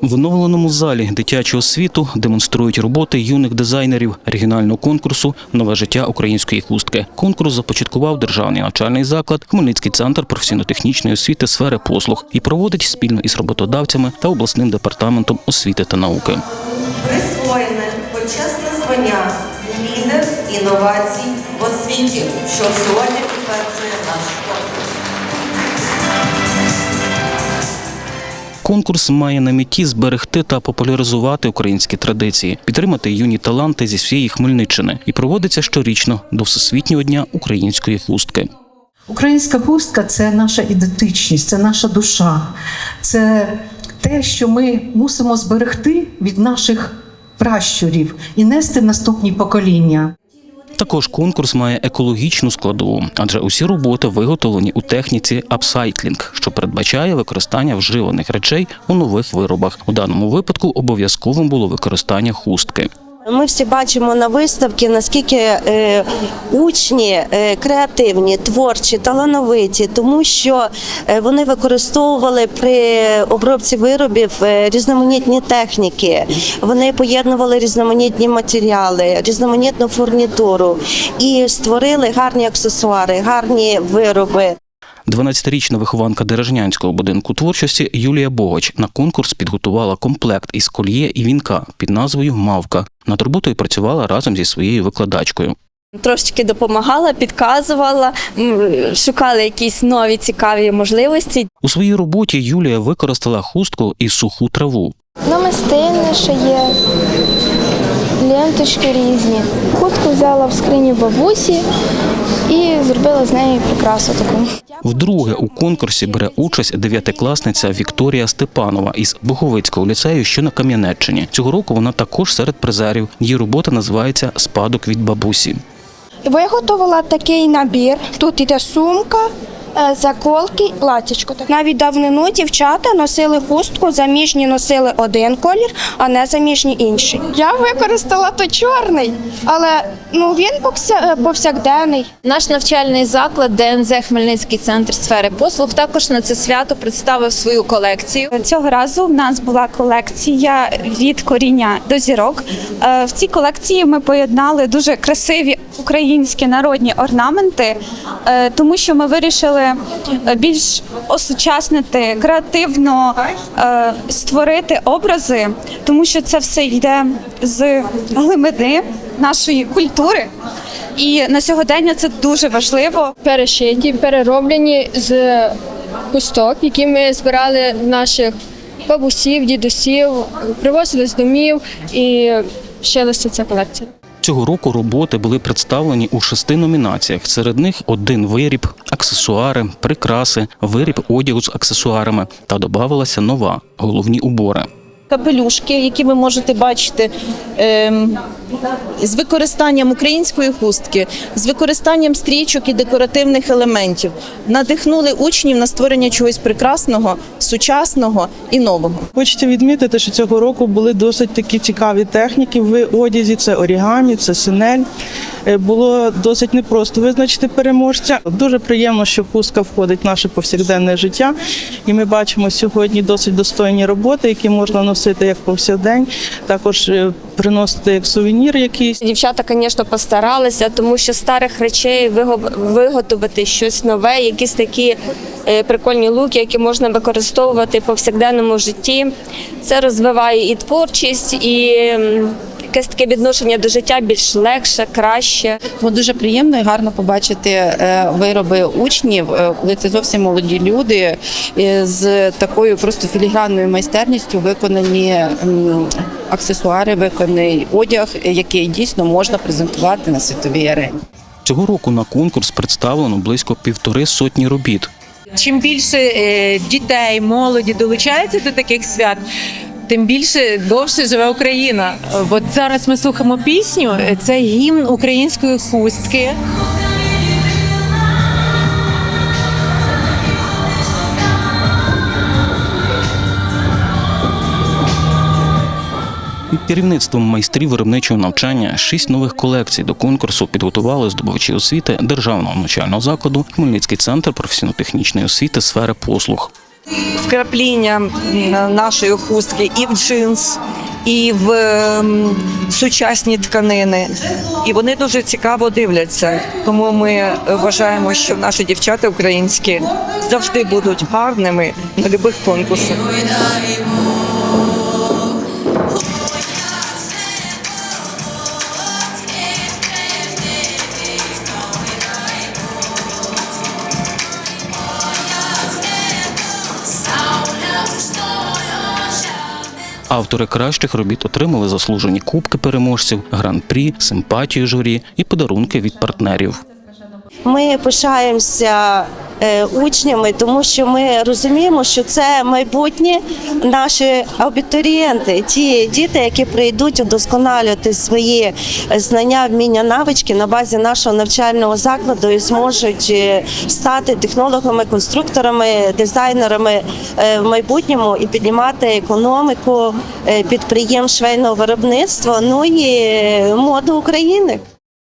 В оновленому залі дитячого світу демонструють роботи юних дизайнерів регіонального конкурсу Нове життя української хустки. Конкурс започаткував державний навчальний заклад Хмельницький центр професійно-технічної освіти сфери послуг і проводить спільно із роботодавцями та обласним департаментом освіти та науки. присвоєне почесне звання лідер інновацій в освіті, що сьогодні підтверджує наш конкурс. Конкурс має на меті зберегти та популяризувати українські традиції, підтримати юні таланти зі всієї Хмельниччини і проводиться щорічно до Всесвітнього дня української хустки. Українська хустка це наша ідентичність, це наша душа, це те, що ми мусимо зберегти від наших пращурів і нести наступні покоління. Також конкурс має екологічну складову, адже усі роботи виготовлені у техніці апсайклінг, що передбачає використання вживаних речей у нових виробах. У даному випадку обов'язковим було використання хустки. Ми всі бачимо на виставці, наскільки е, учні е, креативні, творчі, талановиті, тому що е, вони використовували при обробці виробів е, різноманітні техніки. Вони поєднували різноманітні матеріали, різноманітну фурнітуру і створили гарні аксесуари, гарні вироби. 12-річна вихованка Дережнянського будинку творчості Юлія Богач на конкурс підготувала комплект із кольє і вінка під назвою Мавка. Над роботою працювала разом зі своєю викладачкою. Трошечки допомагала, підказувала, шукала якісь нові цікаві можливості. У своїй роботі Юлія використала хустку і суху траву. Намистини ще є, ленточки різні. Хустку взяла в скрині бабусі і зробила з неї прикрасу таку. Вдруге у конкурсі бере участь дев'ятикласниця Вікторія Степанова із Буховицького ліцею, що на Кам'янеччині. Цього року вона також серед призерів. Її робота називається Спадок від бабусі. Виготовила такий набір. Тут іде сумка, заколки, платічко. Навіть давнину дівчата носили хустку, заміжні носили один колір, а не заміжні інший. Я використала то чорний, але ну він е, повсякденний. Наш навчальний заклад ДНЗ Хмельницький центр сфери послуг також на це свято представив свою колекцію. Цього разу в нас була колекція від коріння до зірок. Е, В цій колекції ми поєднали дуже красиві українські народні орнаменти, е, тому що ми вирішили е, більш осучаснити, креативно е, створити образи, тому що це все йде з глибини нашої культури. І на сьогодення це дуже важливо. перешиті, перероблені з кусток, які ми збирали наших бабусів, дідусів, привозили з домів і шилася ця колекція. Цього року роботи були представлені у шести номінаціях. Серед них один виріб, аксесуари, прикраси, виріб одягу з аксесуарами та додавалася нова головні убори. капелюшки, які ви можете бачити, ем, з використанням української хустки, з використанням стрічок і декоративних елементів, надихнули учнів на створення чогось прекрасного, сучасного і нового. Хочеться відмітити, що цього року були досить такі цікаві техніки в одязі. Це орігамі, це синель. Е, Було досить непросто визначити переможця. Дуже приємно, що хустка входить в наше повсякденне життя, і ми бачимо сьогодні досить достойні роботи, які можна носити як повсякдень, також е, приносити як сувенір якийсь. Дівчата, звісно, постаралися, тому що старих речей виго- виготовити щось нове, якісь такі е, прикольні луки, які можна використовувати в повсякденному житті. Це розвиває і творчість, і якесь таке відношення до життя більш легше, краще. Було дуже приємно і гарно побачити е, вироби учнів, е, коли це зовсім молоді люди з такою просто філігранною майстерністю виконані аксесуари, виконаний одяг, який дійсно можна презентувати на світовій арені. Цього року на конкурс представлено близько півтори сотні робіт. Чим більше е, дітей, молоді долучається до таких свят, тим більше довше живе Україна. От зараз ми слухаємо пісню. Це гімн української хустки. Під керівництвом майстрів виробничого навчання шість нових колекцій до конкурсу підготували здобувачі освіти державного навчального закладу Хмельницький центр професійно-технічної освіти сфери послуг. вкрапління нашої хустки і в джинс, і в ем, сучасні тканини. І вони дуже цікаво дивляться. Тому ми вважаємо, що наші дівчата українські завжди будуть гарними на будь-яких конкурсах. Автори кращих робіт отримали заслужені кубки переможців, гран-прі, симпатію журі і подарунки від партнерів. Ми пишаємося е, учнями, тому що ми розуміємо, що це майбутні наші абітурієнти, ті діти, які прийдуть удосконалювати свої знання, вміння, навички на базі нашого навчального закладу і зможуть е, стати технологами, конструкторами, дизайнерами е, в майбутньому і піднімати економіку підприємств швейного виробництва, ну і моду України.